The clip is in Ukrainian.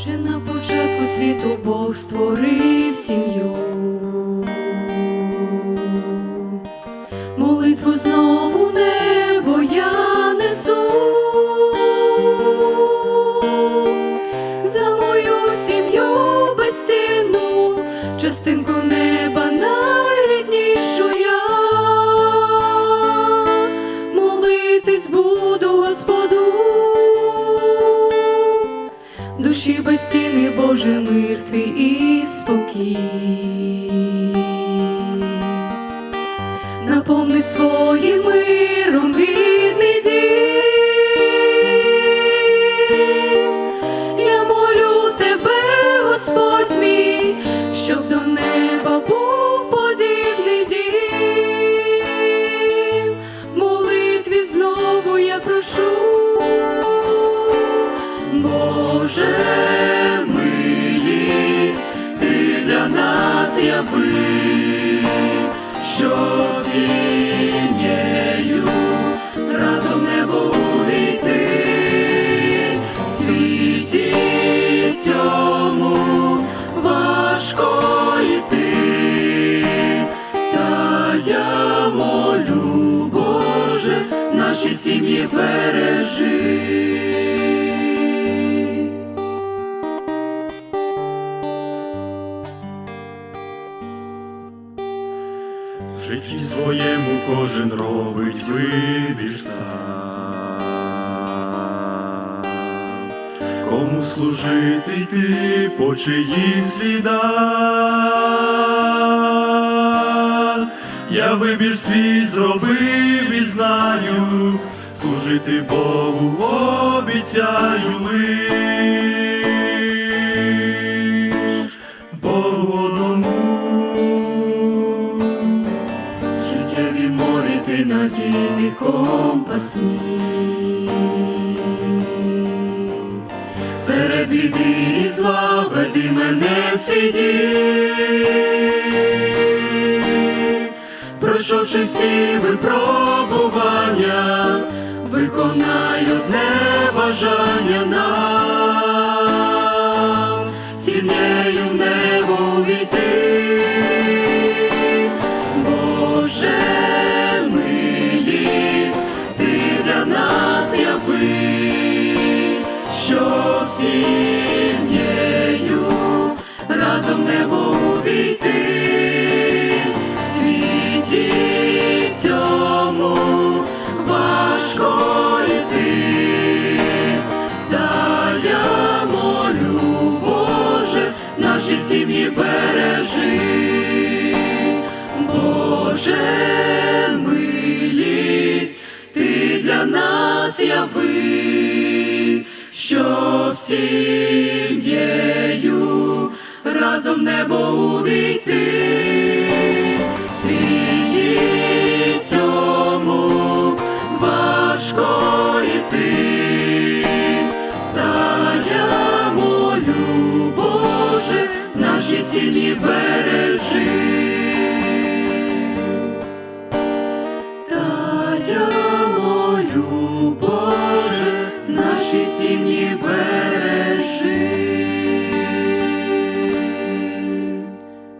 Ще на початку світу Бог створив сім'ю. Душі безцінний Боже мир твій і спокій. Наповни своїм миром рідний дім. Яви що з тінею разом небо увійти, світі цьому важко йти, та я молю, Боже, наші сім'ї бережи. Житті своєму кожен робить вибір сам. Кому служити йти по чиї слідах? Я вибір свій зробив і знаю, служити Богу обіцяю лиш ти надійний компас мій. Серед біди і зла веди мене свій. Пройшовши всі випробування, виконай одне бажання яви, що сім'єю разом увійти, нас що щоб сім'єю разом небо увійти,